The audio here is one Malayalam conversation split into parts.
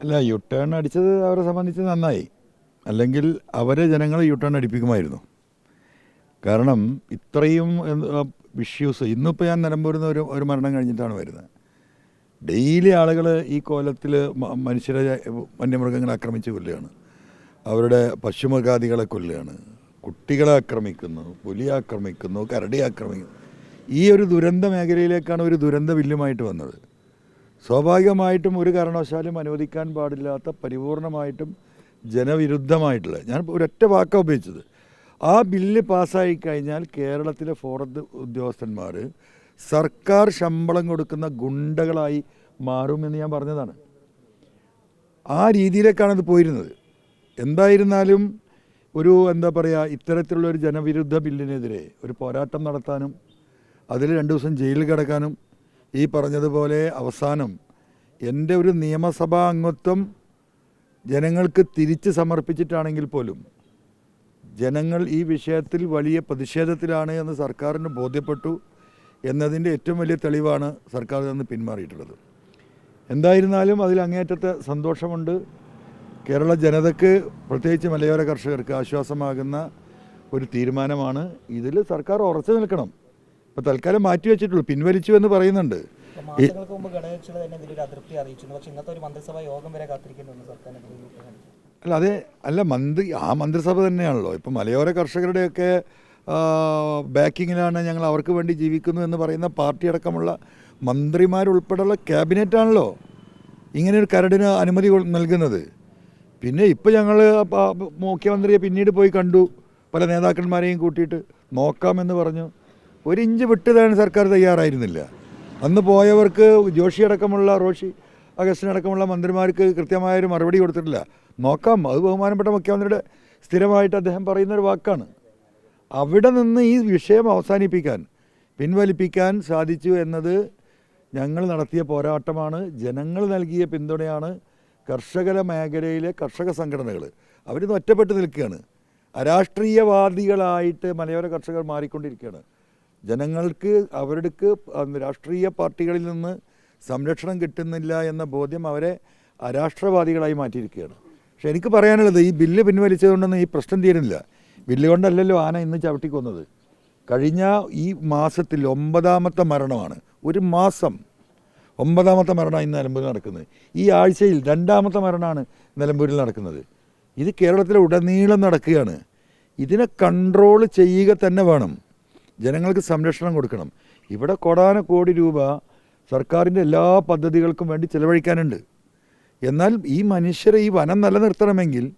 അല്ല യു ടേൺ അടിച്ചത് അവരെ സംബന്ധിച്ച് നന്നായി. അല്ലെങ്കിൽ അവരെ ജനങ്ങളെ യു ടേൺ അടിപ്പിക്കുമായിരുന്നു. കാരണം ഇത്രയും ഇഷ്യൂസ് ഇന്നിപ്പോൾ ഞാൻ നിലമ്പൂരുന്ന ഒരു ഒരു മരണം കഴിഞ്ഞിട്ടാണ് വരുന്നത്. ഡെയിലി ആളുകൾ ഈ കോലത്തിൽ മനുഷ്യരെ വന്യമൃഗങ്ങളെ ആക്രമിച്ച് കൊല്ലുകയാണ്. അവരുടെ പശുമൃഗാദികളെ കൊല്ലുകയാണ്. കുട്ടികളെ ആക്രമിക്കുന്നു പുലി ആക്രമിക്കുന്നു കരടി ആക്രമിക്കുന്നു. ഈ ഒരു ദുരന്ത മേഖലയിലേക്കാണ് ഒരു ദുരന്ത വില്ലുമായിട്ട് വന്നത്. സ്വാഭാവികമായിട്ടും ഒരു കാരണവശാലും അനുവദിക്കാൻ പാടില്ലാത്ത പരിപൂർണമായിട്ടും ജനവിരുദ്ധമായിട്ടുള്ള ഞാൻ ഒരൊറ്റ വാക്കാണ് ഉപയോഗിച്ചത് ആ ബില്ല് പാസ്സായി കഴിഞ്ഞാൽ കേരളത്തിലെ ഫോറത്ത് ഉദ്യോഗസ്ഥന്മാർ സർക്കാർ ശമ്പളം കൊടുക്കുന്ന ഗുണ്ടകളായി മാറുമെന്ന് ഞാൻ പറഞ്ഞതാണ്. ആ രീതിയിലേക്കാണ് അത് പോയിരുന്നത്. എന്തായിരുന്നാലും ഒരു എന്താ പറയുക ഇത്തരത്തിലുള്ള ഒരു ജനവിരുദ്ധ ബില്ലിനെതിരെ ഒരു പോരാട്ടം നടത്താനും അതിൽ രണ്ട് ദിവസം ജയിലിൽ കിടക്കാനും ഈ പറഞ്ഞതുപോലെ അവസാനം എന്റെ ഒരു നിയമസഭാ അംഗത്വം ജനങ്ങൾക്ക് തിരിച്ച് സമർപ്പിച്ചിട്ടാണെങ്കിൽ പോലും ജനങ്ങൾ ഈ വിഷയത്തിൽ വലിയ പ്രതിഷേധത്തിലാണ് എന്ന് സർക്കാരിന് ബോധ്യപ്പെട്ടു എന്നതിന്റെ ഏറ്റവും വലിയ തെളിവാണ് സർക്കാർ നിന്ന് പിന്മാറിയിട്ടുള്ളത്. എന്തായിരുന്നാലും അതിൽ അങ്ങേയറ്റത്തെ സന്തോഷമുണ്ട്. കേരള ജനതയ്ക്ക് പ്രത്യേകിച്ച് മലയോര കർഷകർക്ക് ആശ്വാസമാകുന്ന ഒരു തീരുമാനമാണ്. ഇതിൽ സർക്കാർ ഉറച്ചു നിൽക്കണം. ഇപ്പോൾ തൽക്കാലം മാറ്റി വെച്ചിട്ടുള്ളൂ. പിൻവലിച്ചു എന്ന് പറയുന്നുണ്ട്. മാസങ്ങൾക്ക് മുമ്പ് ഘടകകക്ഷികൾ തന്നെ ഇതിലൊരു അതൃപ്തി അറിയിച്ചിരുന്നു. പക്ഷേ ഇന്നത്തെ ഒരു മന്ത്രിസഭാ യോഗം വരെ സർക്കാരിനെ. അല്ല അതെ അല്ല മന്ത്രി ആ മന്ത്രിസഭ തന്നെയാണല്ലോ. ഇപ്പം മലയോര കർഷകരുടെയൊക്കെ ബാക്കിങ്ങിലാണ് ഞങ്ങൾ അവർക്ക് വേണ്ടി ജീവിക്കുന്നു എന്ന് പറയുന്ന പാർട്ടി അടക്കമുള്ള മന്ത്രിമാരുൾപ്പെടെയുള്ള ക്യാബിനറ്റാണല്ലോ ഇങ്ങനെ ഒരു കരടിന് അനുമതി നൽകുന്നത്. പിന്നെ ഇപ്പോൾ ഞങ്ങൾ മുഖ്യമന്ത്രിയെ പിന്നീട് പോയി കണ്ടു. പല നേതാക്കന്മാരെയും കൂട്ടിയിട്ട് നോക്കാമെന്ന് പറഞ്ഞു. ഒരു ഇഞ്ച് വിട്ടുതരാൻ സർക്കാർ തയ്യാറായിരുന്നില്ല. അന്ന് പോയവർക്ക് ജോഷി അടക്കമുള്ള റോഷി അഗസ്റ്റിൻ അടക്കമുള്ള മന്ത്രിമാർക്ക് കൃത്യമായൊരു മറുപടി കൊടുത്തിട്ടില്ല. നോക്കാം അത് ബഹുമാനപ്പെട്ട മുഖ്യമന്ത്രിയുടെ സ്ഥിരമായിട്ട് അദ്ദേഹം പറയുന്നൊരു വാക്കാണ്. അവിടെ നിന്ന് ഈ വിഷയം അവസാനിപ്പിക്കാൻ പിൻവലിപ്പിക്കാൻ സാധിച്ചു എന്നത് ഞങ്ങൾ നടത്തിയ പോരാട്ടമാണ്. ജനങ്ങൾ നൽകിയ പിന്തുണയാണ് കർഷക മേഖലയിലെ കർഷക സംഘടനകൾ അവരിന്ന് ഒറ്റപ്പെട്ട് നിൽക്കുകയാണ്. അരാഷ്ട്രീയവാദികളായിട്ട് മലയോര കർഷകർ മാറിക്കൊണ്ടിരിക്കുകയാണ്. ജനങ്ങൾക്ക് അവർക്ക് രാഷ്ട്രീയ പാർട്ടികളിൽ നിന്ന് സംരക്ഷണം കിട്ടുന്നില്ല എന്ന ബോധ്യം അവരെ അരാഷ്ട്രവാദികളായി മാറ്റിയിരിക്കുകയാണ്. പക്ഷെ എനിക്ക് പറയാനുള്ളത് ഈ ബില്ല് പിൻവലിച്ചതുകൊണ്ടൊന്നും ഈ പ്രശ്നം തീരുന്നില്ല. ബില്ല് കൊണ്ടല്ലല്ലോ ആന ഇന്ന് ചവിട്ടിക്കൊന്നത്. കഴിഞ്ഞ ഈ മാസത്തിൽ ഒമ്പതാമത്തെ മരണമാണ്. ഒരു മാസം ഒമ്പതാമത്തെ മരണമാണ് ഇന്ന് നിലമ്പൂരിൽ നടക്കുന്നത്. ഈ ആഴ്ചയിൽ രണ്ടാമത്തെ മരണമാണ് നിലമ്പൂരിൽ നടക്കുന്നത്. ഇത് കേരളത്തിലെ ഉടനീളം നടക്കുകയാണ്. ഇതിനെ കൺട്രോൾ ചെയ്യുക തന്നെ വേണം. ജനങ്ങൾക്ക് സംരക്ഷണം കൊടുക്കണം. ഇവിടെ കൊടാന കോടി രൂപ സർക്കാരിന്റെ എല്ലാ പദ്ധതികൾക്കും വേണ്ടി ചിലവഴിക്കാനുണ്ട്. എന്നാൽ ഈ മനുഷ്യരെ ഈ വനം നിലനിർത്തണമെങ്കിൽ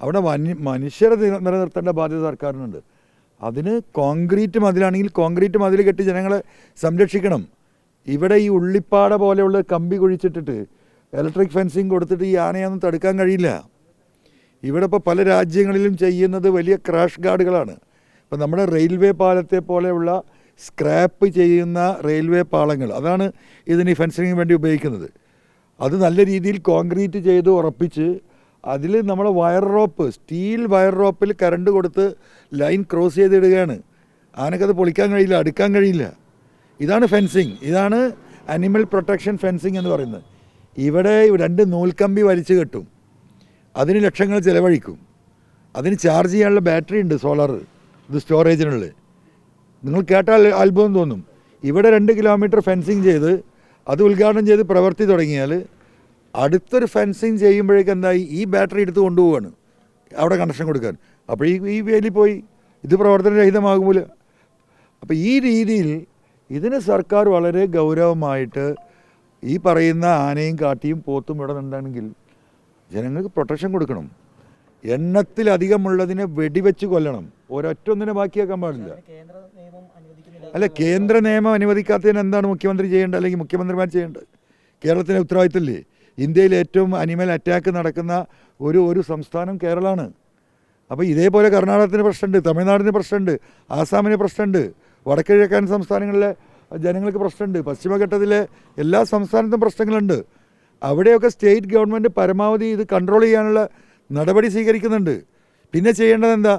അവിടെ മനുഷ്യരെ നില- നിലനിർത്തേണ്ട ബാധ്യത സർക്കാരിനുണ്ട്. അതിന് കോൺക്രീറ്റ് മതിലാണെങ്കിൽ കോൺക്രീറ്റ് മതിൽ കെട്ടി ജനങ്ങളെ സംരക്ഷിക്കണം. ഇവിടെ ഈ ഉള്ളിപ്പാട പോലെയുള്ള കമ്പി കുഴിച്ചിട്ടിട്ട് ഇലക്ട്രിക് ഫെൻസിങ് കൊടുത്തിട്ട് ഈ ആനയൊന്നും തടുക്കാൻ കഴിയില്ല. ഇവിടെ ഇപ്പോൾ പല രാജ്യങ്ങളിലും ചെയ്യുന്നത് വലിയ ക്രാഷ് ഗാർഡുകളാണ്. ഇപ്പം നമ്മുടെ റെയിൽവേ പാലത്തെ പോലെയുള്ള സ്ക്രാപ്പ് ചെയ്യുന്ന റെയിൽവേ പാളങ്ങൾ അതാണ് ഇതിന് ഫെൻസിങ്ങിന് വേണ്ടി ഉപയോഗിക്കുന്നത്. അത് നല്ല രീതിയിൽ കോൺക്രീറ്റ് ചെയ്ത് ഉറപ്പിച്ച് അതിൽ നമ്മൾ വയർ റോപ്പ് സ്റ്റീൽ വയർ റോപ്പിൽ കറണ്ട് കൊടുത്ത് ലൈൻ ക്രോസ് ചെയ്തിടുകയാണ്. ആനക്കത് പൊളിക്കാൻ കഴിയില്ല അടുക്കാൻ കഴിയില്ല. ഇതാണ് ഫെൻസിങ്. ഇതാണ് അനിമൽ പ്രൊട്ടക്ഷൻ ഫെൻസിങ് എന്ന് പറയുന്നത്. ഇവിടെ രണ്ട് നൂൽക്കമ്പി വലിച്ചു കെട്ടും. അതിന് ലക്ഷങ്ങൾ ചിലവഴിക്കും. അതിന് ചാർജ് ചെയ്യാനുള്ള ബാറ്ററി ഉണ്ട് സോളാർ ഇത് സ്റ്റോറേജിനുള്ളത്. നിങ്ങൾ കേട്ടാൽ അത്ഭുതം തോന്നും. ഇവിടെ രണ്ട് കിലോമീറ്റർ ഫെൻസിങ് ചെയ്ത് അത് ഉദ്ഘാടനം ചെയ്ത് പ്രവർത്തി തുടങ്ങിയാൽ അടുത്തൊരു ഫെൻസിങ് ചെയ്യുമ്പോഴേക്ക് എന്തായി? ഈ ബാറ്ററി എടുത്ത് കൊണ്ടുപോവാണ്. അവിടെ കണക്ഷൻ കൊടുക്കാൻ. അപ്പോൾ ഈ ഈ വേലി പോയി. ഇത് പ്രവർത്തനരഹിതമാകുമ്പോൾ. അപ്പോൾ ഈ രീതിയിൽ ഇതിന് സർക്കാർ വളരെ ഗൗരവമായിട്ട് ഈ പറയുന്ന ആനയും കാട്ടിയും പോത്തും ഇവിടെ നിന്നുണ്ടെങ്കിൽ ജനങ്ങൾക്ക് പ്രൊട്ടക്ഷൻ കൊടുക്കണം. എണ്ണത്തിലധികമുള്ളതിനെ വെടിവെച്ച് കൊല്ലണം. ഒരൊറ്റ ഒന്നിനെ ബാക്കിയാക്കാൻ പാടില്ല. അല്ല കേന്ദ്ര നിയമം അനുവദിക്കാത്തതിന് എന്താണ് മുഖ്യമന്ത്രി ചെയ്യേണ്ടത്? അല്ലെങ്കിൽ മുഖ്യമന്ത്രിമാർ ചെയ്യേണ്ടത്? കേരളത്തിന്റെ ഉത്തരവാദിത്തമില്ലേ ഇന്ത്യയിൽ ഏറ്റവും അനിമൽ അറ്റാക്ക് നടക്കുന്ന ഒരു ഒരു സംസ്ഥാനം കേരളമാണ്. അപ്പോൾ ഇതേപോലെ കർണാടകത്തിന് പ്രശ്നമുണ്ട് തമിഴ്നാടിന് പ്രശ്നമുണ്ട് ആസാമിന് പ്രശ്നമുണ്ട് വടക്കിഴക്കൻ സംസ്ഥാനങ്ങളിലെ ജനങ്ങൾക്ക് പ്രശ്നമുണ്ട് പശ്ചിമഘട്ടത്തിലെ എല്ലാ സംസ്ഥാനത്തും പ്രശ്നങ്ങളുണ്ട്. അവിടെയൊക്കെ സ്റ്റേറ്റ് ഗവൺമെന്റ് പരമാവധി ഇത് കൺട്രോൾ ചെയ്യാനുള്ള നടപടി സ്വീകരിക്കുന്നുണ്ട്. പിന്നെ ചെയ്യേണ്ടത് എന്താ?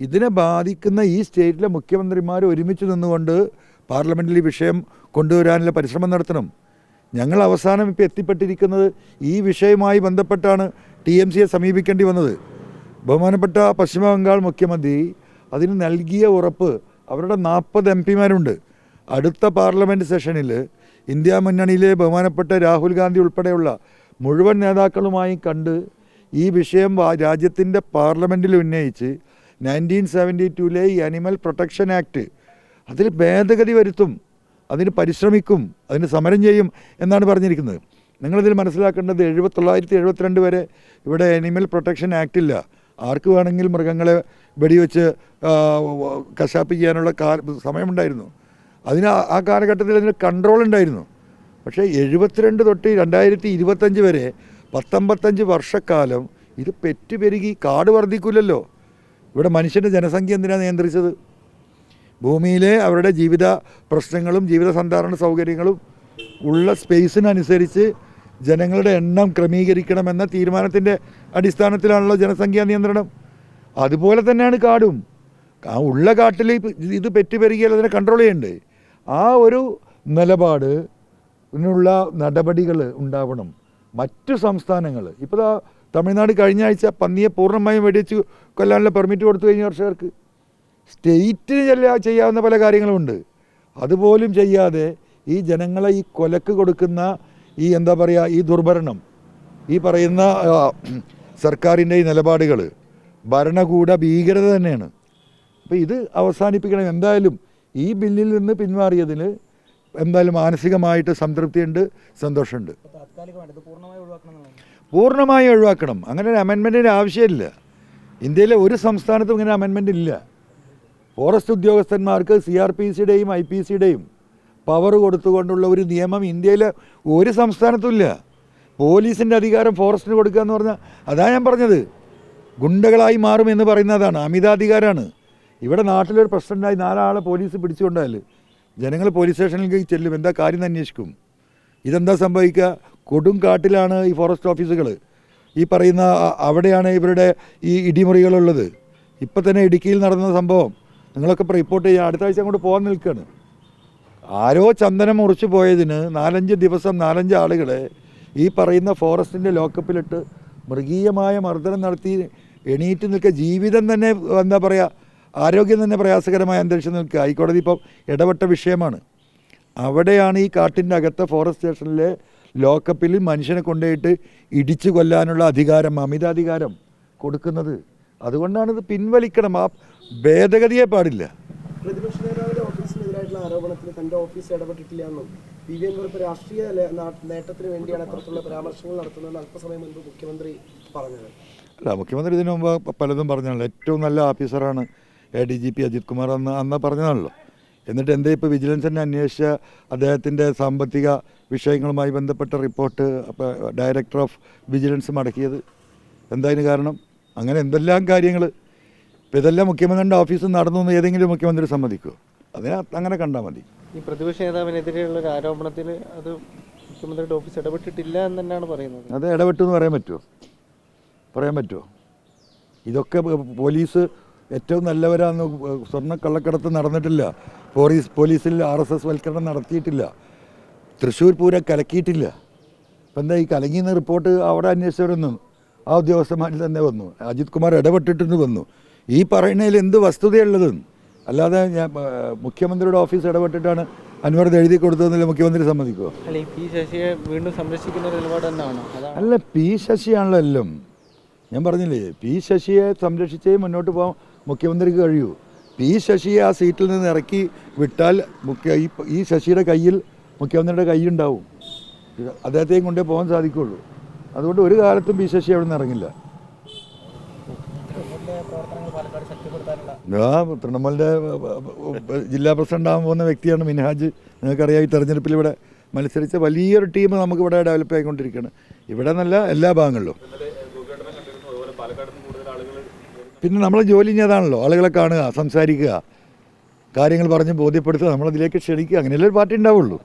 ഇതിനെ ബാധിക്കുന്ന ഈ സ്റ്റേറ്റിലെ മുഖ്യമന്ത്രിമാർ ഒരുമിച്ച് നിന്നുകൊണ്ട് പാർലമെന്റിൽ ഈ വിഷയം കൊണ്ടുവരാനുള്ള പരിശ്രമം നടത്തണം. ഞങ്ങൾ അവസാനം ഇപ്പോൾ എത്തിപ്പെട്ടിരിക്കുന്നത് ഈ വിഷയവുമായി ബന്ധപ്പെട്ടാണ് ടി എം സിയെ സമീപിക്കേണ്ടി വന്നത്. ബഹുമാനപ്പെട്ട പശ്ചിമ ബംഗാൾ മുഖ്യമന്ത്രി അതിന് നൽകിയ ഉറപ്പ് അവരുടെ നാൽപ്പത് എം പിമാരുണ്ട്. അടുത്ത പാർലമെന്റ് സെഷനിൽ ഇന്ത്യ മുന്നണിയിലെ ബഹുമാനപ്പെട്ട രാഹുൽ ഗാന്ധി ഉൾപ്പെടെയുള്ള മുഴുവൻ നേതാക്കളുമായി കണ്ട് ഈ വിഷയം രാജ്യത്തിന്റെ പാർലമെന്റിൽ ഉന്നയിച്ച് നയന്റീൻ സെവന്റി ടുവിലെ ഈ അനിമൽ പ്രൊട്ടക്ഷൻ ആക്ട് അതിൽ ഭേദഗതി വരുത്തും അതിന് പരിശ്രമിക്കും അതിന് സമരം ചെയ്യും എന്നാണ് പറഞ്ഞിരിക്കുന്നത്. നിങ്ങളിതിൽ മനസ്സിലാക്കേണ്ടത് എഴുപത്തി തൊള്ളായിരത്തി എഴുപത്തിരണ്ട് വരെ ഇവിടെ അനിമൽ പ്രൊട്ടക്ഷൻ ആക്ട് ഇല്ല. ആർക്ക് വേണമെങ്കിൽ മൃഗങ്ങളെ വെടിവെച്ച് കശാപ്പ് ചെയ്യാനുള്ള കാ സമയമുണ്ടായിരുന്നു. അതിന് ആ- ആ കാലഘട്ടത്തിൽ അതിന് കൺട്രോൾ ഉണ്ടായിരുന്നു. പക്ഷേ എഴുപത്തിരണ്ട് തൊട്ട് രണ്ടായിരത്തി ഇരുപത്തഞ്ച് വരെ പത്തൊമ്പത്തഞ്ച് വർഷക്കാലം ഇത് പെറ്റുപെരുകി കാട് വർദ്ധിക്കില്ലല്ലോ ഇവിടെ മനുഷ്യന്റെ ജനസംഖ്യ എന്തിനാണ് നിയന്ത്രിച്ചത്? ഭൂമിയിലെ അവരുടെ ജീവിത പ്രശ്നങ്ങളും ജീവിത സന്ധാരണ സൗകര്യങ്ങളും ഉള്ള സ്പേസിനനുസരിച്ച് ജനങ്ങളുടെ എണ്ണം ക്രമീകരിക്കണമെന്ന തീരുമാനത്തിന്റെ അടിസ്ഥാനത്തിലാണല്ലോ ജനസംഖ്യാ നിയന്ത്രണം. അതുപോലെ തന്നെയാണ് കാടും. ആ ഉള്ള കാട്ടിൽ ഇത് പെറ്റുപെരുകിയാൽ അതിനെ കൺട്രോൾ ചെയ്യണ്ടേ? ആ ഒരു നിലപാട് ഇതിനുള്ള നടപടികൾ ഉണ്ടാവണം. മറ്റു സംസ്ഥാനങ്ങൾ ഇപ്പോൾ തമിഴ്നാട് കഴിഞ്ഞ ആഴ്ച പന്നിയെ പൂർണമായും വെടിവെച്ച് കൊല്ലാനുള്ള പെർമിറ്റ് കൊടുത്തു കഴിഞ്ഞ കർഷകർക്ക്. സ്റ്റേറ്റിന് ചെല്ലാ ചെയ്യാവുന്ന പല കാര്യങ്ങളുമുണ്ട്. അതുപോലും ചെയ്യാതെ ഈ ജനങ്ങളെ ഈ കൊലക്ക് കൊടുക്കുന്ന ഈ എന്താ പറയുക ഈ ദുർഭരണം ഈ പറയുന്ന സർക്കാരിന്റെ ഈ നിലപാടുകൾ ഭരണകൂട ഭീകരത തന്നെയാണ്. അപ്പോൾ ഇത് അവസാനിപ്പിക്കണം. എന്തായാലും ഈ ബില്ലിൽ നിന്ന് പിന്മാറിയതിൽ എന്തായാലും മാനസികമായിട്ട് സംതൃപ്തിയുണ്ട് സന്തോഷമുണ്ട്. പൂർണമായി ഒഴിവാക്കണം. അങ്ങനെ ഒരു അമെൻമെന്റിന്റെ ആവശ്യമില്ല. ഇന്ത്യയിലെ ഒരു സംസ്ഥാനത്തും ഇങ്ങനെ അമെൻമെന്റ് ഇല്ല. ഫോറസ്റ്റ് ഉദ്യോഗസ്ഥന്മാർക്ക് സി ആർ പി സിയുടെയും ഐ പി സിയുടെയും പവർ കൊടുത്തുകൊണ്ടുള്ള ഒരു നിയമം ഇന്ത്യയിലെ ഒരു സംസ്ഥാനത്തും ഇല്ല പോലീസിന്റെ അധികാരം ഫോറസ്റ്റിന് കൊടുക്കുക എന്ന് പറഞ്ഞാൽ അതാണ് ഞാൻ പറഞ്ഞത്. ഗുണ്ടകളായി മാറും എന്ന് പറയുന്നതാണ്. അമിതാധികാരമാണ് ഇവിടെ നാട്ടിലൊരു പ്രസിഡന്റായി നാലാളെ പോലീസ് പിടിച്ചുകൊണ്ടാൽ ജനങ്ങൾ പോലീസ് സ്റ്റേഷനിലേക്ക് ചെല്ലും. എന്താ കാര്യം അന്വേഷിക്കും. ഇതെന്താ സംഭവിക്കുക? കൊടും കാട്ടിലാണ് ഈ ഫോറസ്റ്റ് ഓഫീസുകൾ ഈ പറയുന്ന അവിടെയാണ് ഇവരുടെ ഈ ഇടിമുറികളുള്ളത്. ഇപ്പം തന്നെ ഇടുക്കിയിൽ നടന്ന സംഭവം. നിങ്ങളൊക്കെ റിപ്പോർട്ട് ചെയ്യാൻ അടുത്ത ആഴ്ച അങ്ങോട്ട് പോകാൻ നിൽക്കുകയാണ് ആരോ ചന്ദനം മുറിച്ച് പോയതിന് നാലഞ്ച് ദിവസം നാലഞ്ച് ആളുകളെ ഈ പറയുന്ന ഫോറസ്റ്റിന്റെ ലോക്കപ്പിലിട്ട് മൃഗീയമായ മർദ്ദനം നടത്തി എണീറ്റ് നിൽക്കുക. ജീവിതം തന്നെ എന്താ പറയുക ആരോഗ്യം തന്നെ പ്രയാസകരമായ അന്തരീക്ഷം നിൽക്കുക. ഹൈക്കോടതി ഇപ്പം ഇടപെട്ട വിഷയമാണ്. അവിടെയാണ് ഈ കാട്ടിന്റെ അകത്തെ ഫോറസ്റ്റ് സ്റ്റേഷനിലെ ലോക്കപ്പിൽ മനുഷ്യനെ കൊണ്ടുപോയിട്ട് ഇടിച്ചു കൊല്ലാനുള്ള അധികാരം അമിതാധികാരം കൊടുക്കുന്നത്. അതുകൊണ്ടാണ് ഇത് പിൻവലിക്കണം. ആ ഭേദഗതിയെ പാടില്ല. പ്രതിപക്ഷ നേതാവിന്റെ ഓഫീസിനെതിരായിട്ടുള്ള ആരോപണത്തിൽ തന്റെ ഓഫീസ് ഇടപെട്ടിട്ടില്ല എന്നും പി വി എൻവർ രാഷ്ട്രീയ ലെ- നാ- നേട്ടത്തിന് വേണ്ടിയാണ് അത്തരത്തിലുള്ള പരാമർശങ്ങൾ നടത്തുന്നതെന്ന് അല്പസമയം മുൻപ് മുഖ്യമന്ത്രി പറഞ്ഞത്. അല്ല മുഖ്യമന്ത്രി ഇതിനു മുമ്പ് പലതും പറഞ്ഞാണല്ലോ ഏറ്റവും നല്ല ഓഫീസറാണ് A D G P Ajith Kumar അന്ന് അന്ന് പറഞ്ഞതാണല്ലോ. എന്നിട്ട് എന്താ ഇപ്പോൾ വിജിലൻസ് തന്നെ അന്വേഷിച്ച അദ്ദേഹത്തിന്റെ സാമ്പത്തിക വിഷയങ്ങളുമായി ബന്ധപ്പെട്ട റിപ്പോർട്ട് അപ്പോൾ ഡയറക്ടർ ഓഫ് വിജിലൻസ് മടക്കിയത്. എന്തായതിന് കാരണം? അങ്ങനെ എന്തെല്ലാം കാര്യങ്ങൾ ഇപ്പോൾ ഇതെല്ലാം മുഖ്യമന്ത്രിയുടെ ഓഫീസിൽ നടന്നു എന്ന് ഏതെങ്കിലും മുഖ്യമന്ത്രി സമ്മതിക്കുമോ അതിനെ അങ്ങനെ കണ്ടാൽ മതി. ഈ പ്രതിപക്ഷ നേതാവിനെതിരെയുള്ള ഒരു ആരോപണത്തിൽ അത് മുഖ്യമന്ത്രിയുടെ ഓഫീസ് ഇടപെട്ടിട്ടില്ല എന്ന് തന്നെയാണ് പറയുന്നത്. അത് ഇടപെട്ടു എന്ന് പറയാൻ പറ്റുമോ പറയാൻ പറ്റുമോ ഇതൊക്കെ പോലീസ് ഏറ്റവും നല്ലവരാന്ന് സ്വർണ കള്ളക്കടത്ത് നടന്നിട്ടില്ല. പോലീസ് പോലീസിൽ ആർ എസ് എസ് വൽക്കരണം നടത്തിയിട്ടില്ല. തൃശ്ശൂർ പൂരം കലക്കിയിട്ടില്ല. അപ്പം എന്താ ഈ കലങ്ങിയെന്ന റിപ്പോർട്ട് അവിടെ അന്വേഷിച്ചവരൊന്നും ആ ഉദ്യോഗസ്ഥന്മാരിൽ തന്നെ വന്നു. അജിത് കുമാർ ഇടപെട്ടിട്ടെന്ന് വന്നു. ഈ പറയുന്നതിൽ എന്ത് വസ്തുതയുള്ളത്? അല്ലാതെ ഞാൻ മുഖ്യമന്ത്രിയുടെ ഓഫീസ് ഇടപെട്ടിട്ടാണ് അൻവർ എഴുതി കൊടുത്തതെന്നില്ല മുഖ്യമന്ത്രി സമ്മതിക്കുമോ അല്ല പി ശശിയെ വീണ്ടും സംരക്ഷിക്കുന്ന ഒരു നിലപാട് തന്നെയാണ് അല്ല പി ശശിയാണല്ലോ എല്ലാം. ഞാൻ പറഞ്ഞില്ലേ പി ശശിയെ സംരക്ഷിച്ചേ മുന്നോട്ട് പോകാൻ മുഖ്യമന്ത്രിക്ക് കഴിയൂ. പി ശശിയെ ആ സീറ്റിൽ നിന്ന് ഇറക്കി വിട്ടാൽ മുഖ്യ ഈ ശശിയുടെ കയ്യിൽ മുഖ്യമന്ത്രിയുടെ കൈയുണ്ടാവും അദ്ദേഹത്തെയും കൊണ്ടേ പോകാൻ സാധിക്കുള്ളൂ. അതുകൊണ്ട് ഒരു കാലത്തും പി ശശി അവിടെ നിന്ന് ഇറങ്ങില്ല. തൃണമൂലിന്റെ ജില്ലാ പ്രസിഡന്റ് ആകാൻ പോകുന്ന വ്യക്തിയാണ് മിൻഹാജ്. നിങ്ങൾക്കറിയാം ഈ തെരഞ്ഞെടുപ്പിൽ ഇവിടെ മത്സരിച്ച വലിയൊരു ടീം നമുക്കിവിടെ ഡെവലപ്പ് ആയിക്കൊണ്ടിരിക്കുകയാണ്. ഇവിടെ നല്ല എല്ലാ ഭാഗങ്ങളിലും. പിന്നെ നമ്മളെ ജോലി ചെയ്താണല്ലോ ആളുകളെ കാണുക സംസാരിക്കുക. കാര്യങ്ങൾ പറഞ്ഞ് ബോധ്യപ്പെടുത്തുക നമ്മളതിലേക്ക് ക്ഷണിക്കുക. അങ്ങനെയല്ലേ ഒരു പാർട്ടി ഉണ്ടാവുള്ളൂ.